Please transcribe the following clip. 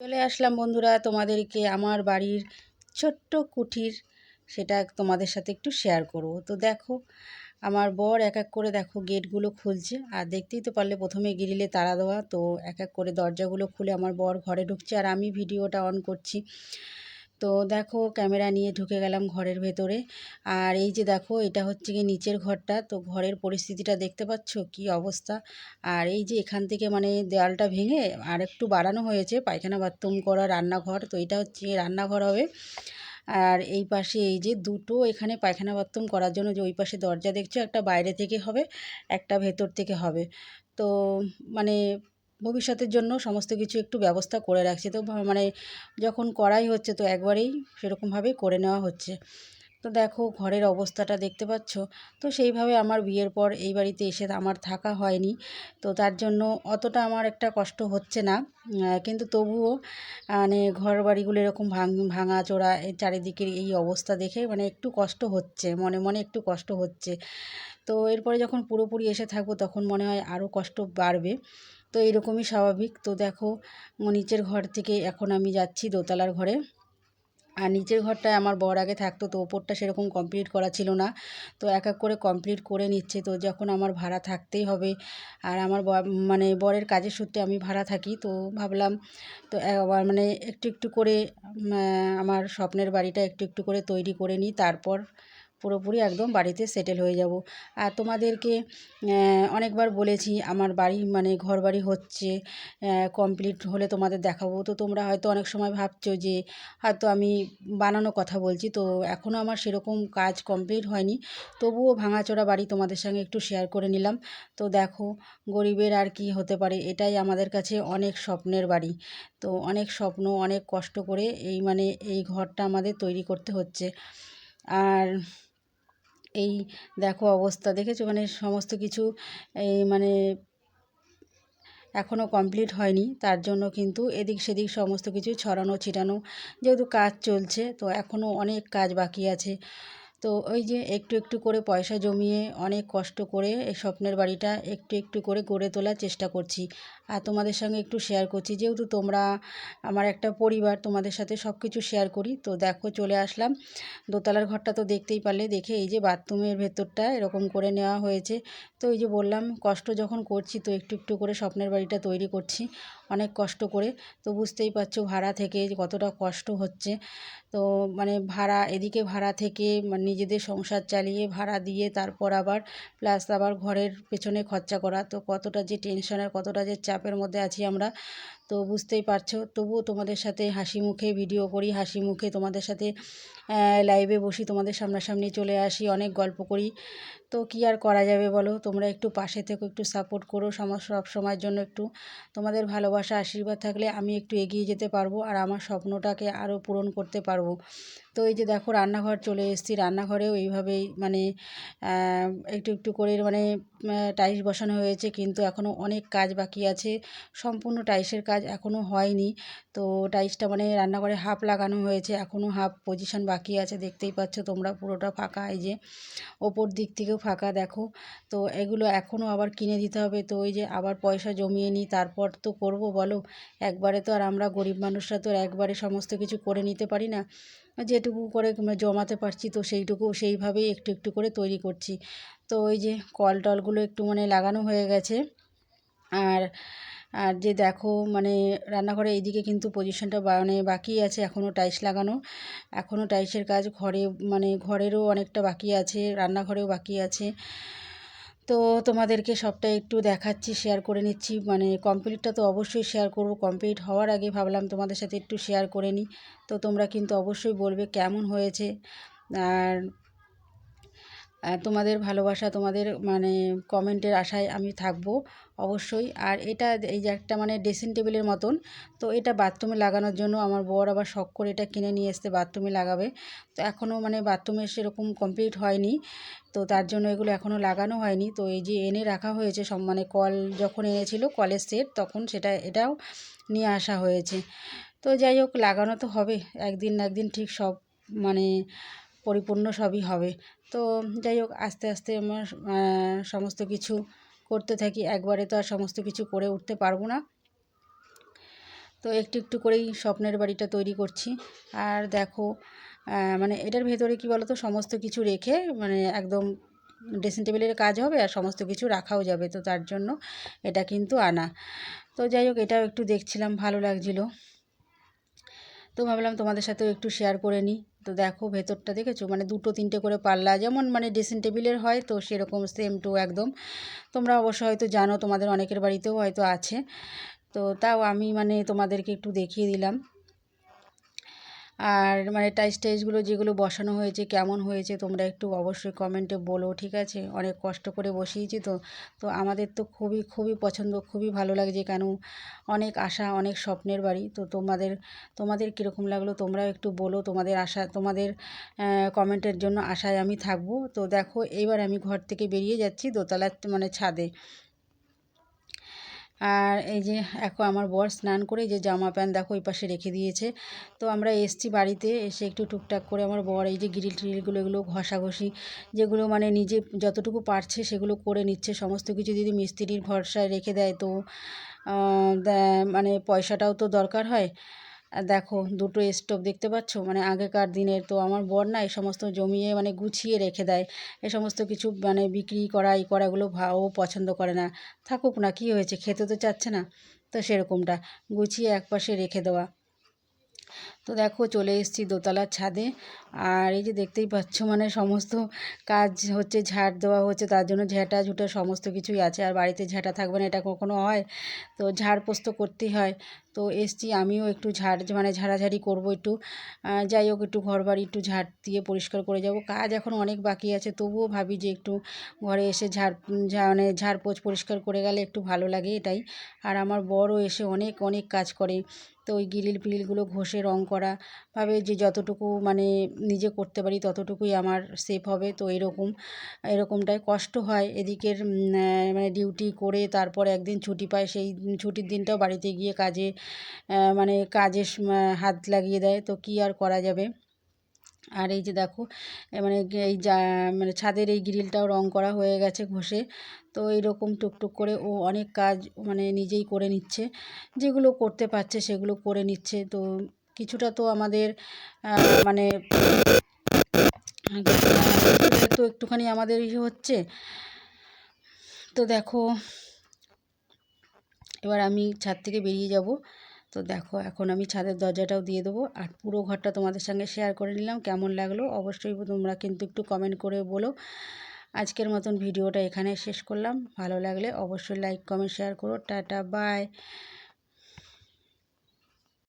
চলে আসলাম বন্ধুরা তোমাদেরকে আমার বাড়ির ছোট্ট কুঠির, সেটা তোমাদের সাথে একটু শেয়ার করব। তো দেখো, আমার বর এক এক করে দেখো গেটগুলো খুলছে। আর দেখতেই তো পারলে প্রথমে গিরিলে তালা দেওয়া, তো এক এক করে দরজাগুলো খুলে আমার বর ঘরে ঢুকছে। আর আমি ভিডিওটা অন করছি। তো দেখো ক্যামেরা নিয়ে ঢুকে গেলাম ঘরের ভেতরে। আর এই যে দেখো, এটা হচ্ছে কি নিচের ঘরটা। তো ঘরের পরিস্থিতিটা দেখতে পাচ্ছ? কি অবস্থা? আর এই যে এখান থেকে মানে দেওয়ালটা ভেঙে আর একটু বাড়ানো হয়েছে, পায়খানা বাথরুম করা, রান্নাঘর। তো এটা হচ্ছে রান্নাঘর হবে। আর এই পাশে এই যে দুটো এখানে পায়খানা বাথরুম করার জন্য যে ওই পাশে দরজা দেখছ, একটা বাইরে থেকে হবে, একটা ভেতর থেকে হবে। তো মানে ভবিষ্যতের জন্য সমস্ত কিছু একটু ব্যবস্থা করে রাখছি। তো মানে যখন করাই হচ্ছে, তো একবারেই সেরকমভাবেই করে নেওয়া হচ্ছে। তো দেখো ঘরের অবস্থাটা দেখতে পাচ্ছ? তো সেইভাবে আমার বিয়ের পর এই বাড়িতে এসে আমার থাকা হয়নি। তো তার জন্য অতটা আমার একটা কষ্ট হচ্ছে না। কিন্তু তবুও মানে ঘর বাড়িগুলো এরকম ভাঙ ভাঙা চোরা চারিদিকের এই অবস্থা দেখে মানে একটু কষ্ট হচ্ছে, মনে মনে একটু কষ্ট হচ্ছে। তো এরপরে যখন পুরোপুরি এসে থাকব, তখন মনে হয় আরও কষ্ট বাড়বে। তো এরকমই স্বাভাবিক। তো দেখো, নিচের ঘর থেকে এখন আমি যাচ্ছি দোতলার ঘরে। আর নিচের ঘরটায় আমার বর আগে থাকতো, তো ওপরটা সেরকম কমপ্লিট করা ছিল না। তো এক এক করে কমপ্লিট করে নিচ্ছে। তো যখন আমার ভাড়া থাকতেই হবে, আর আমার মানে বরের কাজের সূত্রে আমি ভাড়া থাকি, তো ভাবলাম, তো মানে একটু একটু করে আমার স্বপ্নের বাড়িটা একটু একটু করে তৈরি করে নিই। তারপর পুরোপুরি একদম বাড়িতে সেটেল হয়ে যাব। আর তোমাদেরকে অনেকবার বলেছি, আমার বাড়ি মানে ঘর বাড়ি হচ্ছে কমপ্লিট হলে তোমাদের দেখাবো। তো তোমরা হয়তো অনেক সময় ভাবছ যে, হয়তো আমি বানানো কথা বলছি, তো এখনও আমার সেরকম কাজ কমপ্লিট হয়নি। তবুও ভাঙাচোরা বাড়ি তোমাদের সঙ্গে একটু শেয়ার করে নিলাম। তো দেখো, গরিবের আর কি হতে পারে, এটাই আমাদের কাছে অনেক স্বপ্নের বাড়ি। তো অনেক স্বপ্ন, অনেক কষ্ট করে এই মানে এই ঘরটা আমাদের তৈরি করতে হচ্ছে। আর এই দেখো অবস্থা, দেখেছ? মানে সমস্ত কিছু, এই মানে এখনও কমপ্লিট হয়নি। তার জন্য কিন্তু এদিক সেদিক সমস্ত কিছু ছড়ানো, ছিটানো, যেহেতু কাজ চলছে, তো এখনও অনেক কাজ বাকি আছে। তো ওই যে একটু একটু করে পয়সা জমিয়ে অনেক কষ্ট করে এই স্বপ্নের বাড়িটা একটু একটু করে গড়ে তোলার চেষ্টা করছি। আর তোমাদের সঙ্গে একটু শেয়ার করছি। যেহেতু তোমরা আমার একটা পরিবার, তোমাদের সাথে সব কিছু শেয়ার করি, তো দেখো চলে আসলাম। দোতলার ঘরটা তো দেখতেই পারলে, দেখে এই যে বাথরুমের ভেতরটা এরকম করে নেওয়া হয়েছে। তো এই যে বললাম, কষ্ট যখন করছি, তো একটু একটু করে স্বপ্নের বাড়িটা তৈরি করছি, অনেক কষ্ট করে। তো বুঝতেই পারছ ভাড়া থেকে কতটা কষ্ট হচ্ছে। তো মানে ভাড়া, এদিকে ভাড়া থেকে মানে নিজেদের সংসার চালিয়ে ভাড়া দিয়ে তারপর আবার প্লাস আবার ঘরের পেছনে খরচা করা। তো কতটা যে টেনশনের কতটা যে চাপের মধ্যে আছি আমরা। তো বুঝতেই পারছ। তবুও তোমাদের সাথে হাসি মুখে ভিডিও করি, হাসি মুখে তোমাদের সাথে লাইভে বসি, তোমাদের সামনাসামনি চলে আসি, অনেক গল্প করি। তো কী আর করা যাবে বলো? তোমরা একটু পাশে থেকো, একটু সাপোর্ট করো সব সময়ের জন্য একটু তোমাদের ভালোবাসা, আশীর্বাদ থাকলে আমি একটু এগিয়ে যেতে পারব আর আমার স্বপ্নটাকে আরও পূরণ করতে পারব। তো এই যে দেখো, রান্নাঘর চলে এসেছি। রান্নাঘরেও এইভাবেই মানে একটু একটু করে মানে টাইলস বসানো হয়েছে, কিন্তু এখনও অনেক কাজ বাকি আছে। সম্পূর্ণ টাইলসের কাজ এখনও হয়নি। তো টাইলসটা মানে রান্নাঘরে হাফ লাগানো হয়েছে এখনও হাফ পজিশন বাকি আছে, দেখতেই পাচ্ছ তোমরা পুরোটা ফাঁকা। এই যে ওপর দিক থেকেও ফাঁকা, দেখো। তো এগুলো এখনও আবার কিনে দিতে হবে। তো ওই যে আবার পয়সা জমিয়ে নিই, তারপর তো করব, বলো? একবারে তো আর আমরা গরিব মানুষরা তো একবারে সমস্ত কিছু করে নিতে পারি না। যেটুকু করে জমাতে পারছি, তো সেইটুকু সেইভাবেই একটু একটু করে তৈরি করছি। তো ওই যে কল টলগুলো একটু মানে লাগানো হয়ে গেছে। আর আর যে দেখো মানে রান্নাঘরে এইদিকে কিন্তু পজিশনটা মানে বাকি আছে এখনও টাইলস লাগানো। এখনও টাইলসের কাজ ঘরে মানে ঘরেরও অনেকটা বাকি আছে, রান্নাঘরেও বাকি আছে। তো তোমাদেরকে সবটা একটু দেখাচ্ছি শেয়ার করে নিচ্ছি। মানে কমপ্লিটটা তো অবশ্যই শেয়ার করব। কমপ্লিট হওয়ার আগে ভাবলাম তোমাদের সাথে একটু শেয়ার করে নিই। তো তোমরা কিন্তু অবশ্যই বলবে কেমন হয়েছে। আর তোমাদের ভালোবাসা, তোমাদের মানে কমেন্টের আশায় আমি থাকব অবশ্যই। আর এটা এই যে একটা মানে ড্রেসিং টেবিলের মতন, তো এটা বাথরুমে লাগানোর জন্য আমার বর আবার শখ করে এটা কিনে নিয়ে এসতে বাথরুমে লাগাবে। তো এখনও মানে বাথরুমে সেরকম কমপ্লিট হয়নি, তো তার জন্য এগুলো এখনও লাগানো হয়নি। তো এই যে এনে রাখা হয়েছে সব মানে কল যখন এনেছিল কলের সেট, তখন সেটা, এটাও নিয়ে আসা হয়েছে। তো যাই হোক, লাগানো তো হবে, একদিন না একদিন ঠিক সব মানে পরিপূর্ণ সবই হবে। তো যাই হোক, আস্তে আস্তে আমার সমস্ত কিছু করতে থাকি। একবারে তো আর সমস্ত কিছু করে উঠতে পারব না। তো একটু একটু করেই স্বপ্নের বাড়িটা তৈরি করছি। আর দেখো মানে এটার ভেতরে কি বলো তো সমস্ত কিছু রেখে মানে একদম ড্রেসিং টেবিলের কাজ হবে আর সমস্ত কিছু রাখাও যাবে। তো তার জন্য এটা কিন্তু আনা। তো যাই হোক, এটাও একটু দেখছিলাম, ভালো লাগছিল। তো ভাবলাম তোমাদের সাথেও একটু শেয়ার করে নিই। তো দেখো ভেতরটা দেখেছ? মানে দুটো তিনটে করে পাল্লা, যেমন মানে ড্রেসিং টেবিলের হয়, তো সেরকম সেম টু একদম। তোমরা অবশ্য হয়তো জানো, তোমাদের অনেকের বাড়িতেও হয়তো আছে। তো তাও আমি মানে তোমাদেরকে একটু দেখিয়ে দিলাম। আর মানে টাইস টাইসগুলো যেগুলো বসানো হয়েছে, কেমন হয়েছে, তোমরা একটু অবশ্যই কমেন্টে বলো, ঠিক আছে? অনেক কষ্ট করে বসিয়েছি তো। তো আমাদের তো খুবই খুবই পছন্দ, খুবই ভালো লাগছে কেন? অনেক আশা, অনেক স্বপ্নের বাড়ি। তো তোমাদের তোমাদের কীরকম লাগল তোমরাও একটু বলো। তোমাদের আশা, তোমাদের কমেন্টের জন্য আশায় আমি থাকব। তো দেখো, এইবার আমি ঘর থেকে বেরিয়ে যাচ্ছি দোতলার মানে ছাদে। আর এই যে এখন আমার বর স্নান করে যে জামা প্যান্ট দেখো ওই পাশে রেখে দিয়েছে। তো আমরা এসছি বাড়িতে, এসে একটু টুকটাক করে আমার বর এই যে গ্রিল ট্রিলগুলো এগুলো ঘষাঘষি, যেগুলো মানে নিজে যতটুকু পারছে সেগুলো করে নিচ্ছে। সমস্ত কিছু যদি মিস্ত্রির ভরসায় রেখে দেয় তো মানে পয়সাটাও তো দরকার হয়। দেখো দুটো স্টোভ দেখতে পাচ্ছ? মানে আগেকার দিনের তো আমার বর না এই সমস্ত জমিয়ে মানে গুছিয়ে রেখে দেয়। এ সমস্ত কিছু মানে বিক্রি করা এই করাগুলো ও পছন্দ করে না। থাকুক না, কী হয়েছে? খেতে তো চাচ্ছে না। তো সেরকমটা। গুছিয়ে একপাশে রেখে দেওয়া। তো দেখো চলে এসেছি দোতলার ছাদে। আর এই যে দেখতেই পাচ্ছ মানে সমস্ত কাজ হচ্ছে, ঝাড় দেওয়া হচ্ছে, তার জন্য ঝ্যাঁটা ঝুটা সমস্ত কিছুই আছে। আর বাড়িতে ঝ্যাঁটা থাকবে না, এটা কখনো হয়? তো ঝাড় পোস্ত করতেই হয়। তো এসছি, আমিও একটু ঝাড় মানে ঝাড়াঝাড়ি করব একটু। যাই হোক, একটু ঘর বাড়ি একটু ঝাড় দিয়ে পরিষ্কার করে যাব। কাজ এখন অনেক বাকি আছে, তবুও ভাবি যে একটু ঘরে এসে ঝাড়, ঝা মানে ঝাড় পোছ পরিষ্কার করে গেলে একটু ভালো লাগে এটাই। আর আমার বড়ও এসে অনেক অনেক কাজ করে। তো ওই গ্রিল ফিলিলগুলো ঘষে, রং করা, ভাবে যে যতটুকু মানে নিজে করতে পারি ততটুকুই আমার সেফ হবে। তো এরকম, এরকমটাই কষ্ট হয়। এদিকের মানে ডিউটি করে তারপর একদিন ছুটি পায়, সেই ছুটির দিনটাও বাড়িতে গিয়ে কাজে মানে কাজে হাত লাগিয়ে দেয়। তো কী আর করা যাবে? আর এই যে দেখো মানে এই যা মানে ছাদের এই গ্রিলটাও রং করা হয়ে গেছে ঘষে। তো এইরকম টুকটুক করে ও অনেক কাজ মানে নিজেই করে নিচ্ছে। যেগুলো করতে পারছে সেগুলো করে নিচ্ছে। তো কিছুটা তো আমাদের মানে তো একটুখানি আমাদের ইয়ে হচ্ছে। তো দেখো এবার আমি ছাদ থেকে বেরিয়ে যাব। তো দেখো, এখন আমি ছাদের দরজাটাও দিয়ে দেবো আর পুরো ঘরটা তোমাদের সঙ্গে শেয়ার করে নিলাম, কেমন লাগল অবশ্যই তোমরা কিন্তু একটু কমেন্ট করে বলো। আজকের মতন ভিডিওটা এখানে শেষ করলাম, ভালো লাগলে অবশ্যই লাইক কমেন্ট শেয়ার করো, টাটা বাই